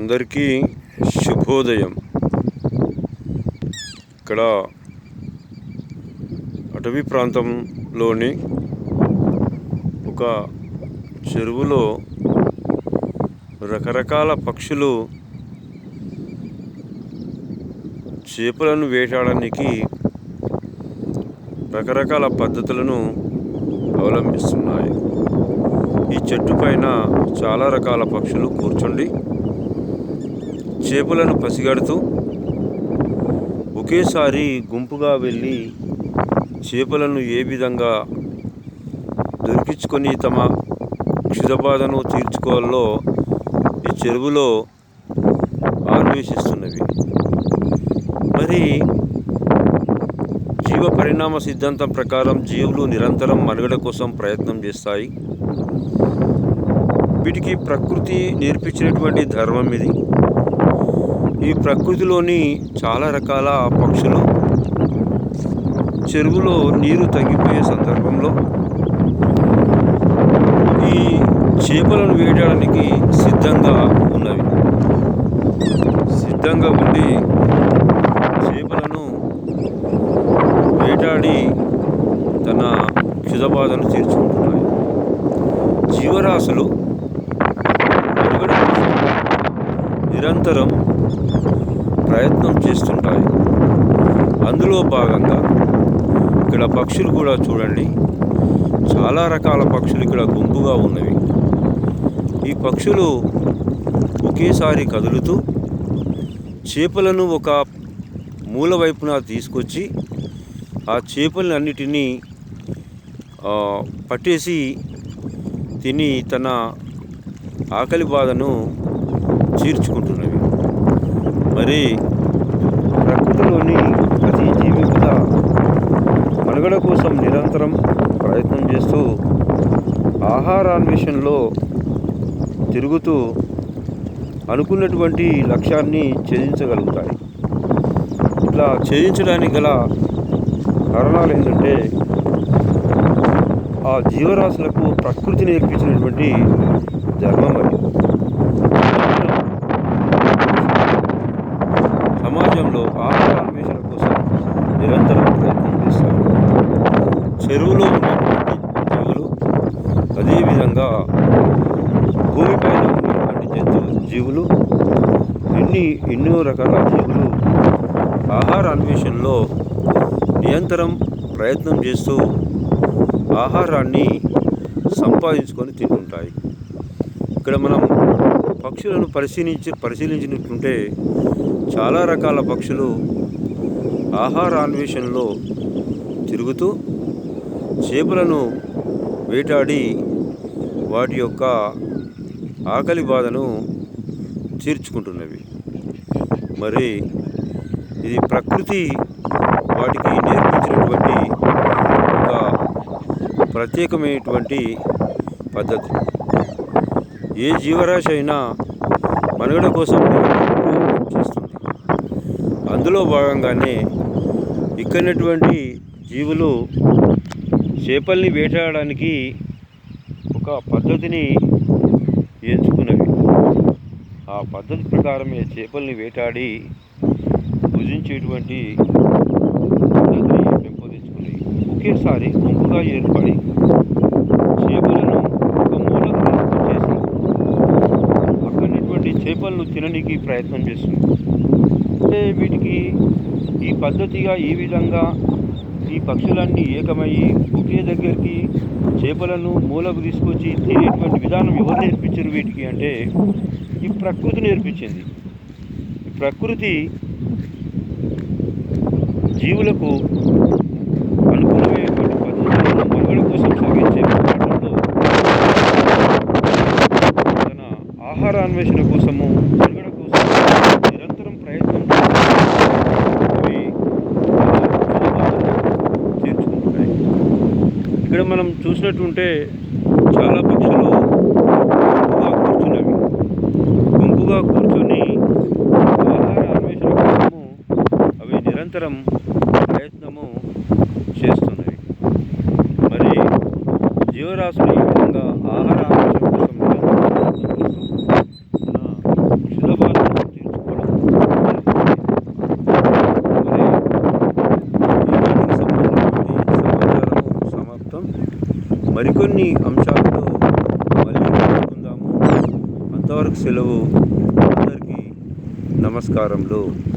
అందరికీ శుభోదయం. ఇక్కడ అటవీ ప్రాంతంలోని ఒక చెరువులో రకరకాల పక్షులు చేపలను వేటాడడానికి రకరకాల పద్ధతులను అవలంబిస్తున్నాయి. ఈ చెట్టు పైన చాలా రకాల పక్షులు కూర్చుండి చేపలను పసిగడుతూ ఒకేసారి గుంపుగా వెళ్ళి చేపలను ఏ విధంగా దొరికించుకొని తమ క్షుధబాధను తీర్చుకోవాలో ఈ చెరువులో అన్వేషిస్తున్నవి. మరి జీవ పరిణామ సిద్ధాంతం ప్రకారం జీవులు నిరంతరం మనుగడ కోసం ప్రయత్నం చేస్తాయి. వీటికి ప్రకృతి నేర్పించినటువంటి ధర్మం ఇది. ఈ ప్రకృతిలోని చాలా రకాల పక్షులు చెరువులో నీరు తగ్గిపోయే సందర్భంలో ఈ చేపలను వేయడానికి సిద్ధంగా ఉన్నవి. సిద్ధంగా ఉండి చేపలను వేటాడి తన క్షుధబాధను తీర్చుకుంటున్నాయి. జీవరాశులు మనుగడ కోసం నిరంతరం ప్రయత్నం చేస్తుంటాయి. అందులో భాగంగా ఇక్కడ పక్షులు కూడా చూడండి. చాలా రకాల పక్షులు ఇక్కడ గుంపుగా ఉన్నవి. ఈ పక్షులు ఒకేసారి కదులుతూ చేపలను ఒక మూల వైపున తీసుకొచ్చి ఆ చేపలన్నిటినీ పట్టేసి తిని తన ఆకలి బాధను చీర్చుకుంటున్నవి. మరి ప్రకృతిలోని ప్రతి జీవి కూడా మనుగడ కోసం నిరంతరం ప్రయత్నం చేస్తూ ఆహారాన్వేషణలో తిరుగుతూ అనుకున్నటువంటి లక్ష్యాన్ని ఛేదించగలుగుతాయి. ఇట్లా ఛేదించడానికి గల కారణాలు ఏంటంటే ఆ జీవరాశులకు ప్రకృతి నేర్పించినటువంటి ధర్మం అది సమాజంలో ఆహార అన్వేషణ కోసం నిరంతరం ప్రయత్నం చేస్తారు చెరువులో ఉన్నటువంటి జీవులు అదేవిధంగా భూమిపైన ఉన్నటువంటి జంతు జీవులు ఇన్ని ఎన్నో రకాల జీవులు ఆహార అన్వేషణలో నిరంతరం ప్రయత్నం చేస్తూ ఆహారాన్ని సంపాదించుకొని తింటుంటాయి. ఇక్కడ మనం పక్షులను పరిశీలించి పరిశీలించినట్టుంటే చాలా రకాల పక్షులు ఆహార అన్వేషణలో తిరుగుతూ చేపలను వేటాడి వాటి యొక్క ఆకలి బాధను తీర్చుకుంటున్నవి. మరి ఇది ప్రకృతి వాటికి నేర్పించినటువంటి ఒక ప్రత్యేకమైనటువంటి పద్ధతి. ఏ జీవరాశి అయినా మనుగడ కోసం చేస్తుంది. అందులో భాగంగానే ఇక్కడినటువంటి జీవులు చేపల్ని వేటాడడానికి ఒక పద్ధతిని ఎంచుకున్నవి. ఆ పద్ధతి ప్రకారమే చేపల్ని వేటాడి భుజించేటువంటి పద్ధతిని పెంపొందించుకుని ఒకేసారి గుంపుగా ఏర్పడి చేపలను ఒక మూలకు తీసుకొచ్చేసి అక్కడినటువంటి చేపలను తినడానికి ప్రయత్నం చేస్తుంది. అంటే వీటికి ఈ పద్ధతిగా ఈ విధంగా ఈ పక్షులన్నీ ఏకమయ్యి ఒకే దగ్గరికి చేపలను మూలకు తీసుకొచ్చి తినేటువంటి విధానం ఎవరు నేర్పించారు వీటికి అంటే ఈ ప్రకృతి నేర్పించింది. ప్రకృతి జీవులకు అనుకూలమైనటువంటి పద్ధతులను మనుగడ కోసం సాగించే పోరాటంలో తన ఆహార అన్వేషణ కోసము మనుగడ కోసం నిరంతరం ప్రయత్నం చేస్తూ ఇవి తీర్చుకుంటున్నాయి ఇక్కడ మనం చూసినట్టుంటే చాలా పక్షులు గుంపుగా కూర్చున్నవి. గుంపుగా కూర్చొని ఆహార అన్వేషణ కోసము అవి నిరంతరం ప్రయత్నము చేస్తున్నవి. మరి జీవరాశులు ఈ విధంగా ఆహార అన్వేషణ కోసం పక్షుల ప్రయత్నం చేస్తూ తన క్షుధబాధ చెప్తాం మరికొన్ని అంశాలతో మళ్ళీ కలుసుకుందాము. అంతవరకు సెలవు. అందరికీ నమస్కారములు.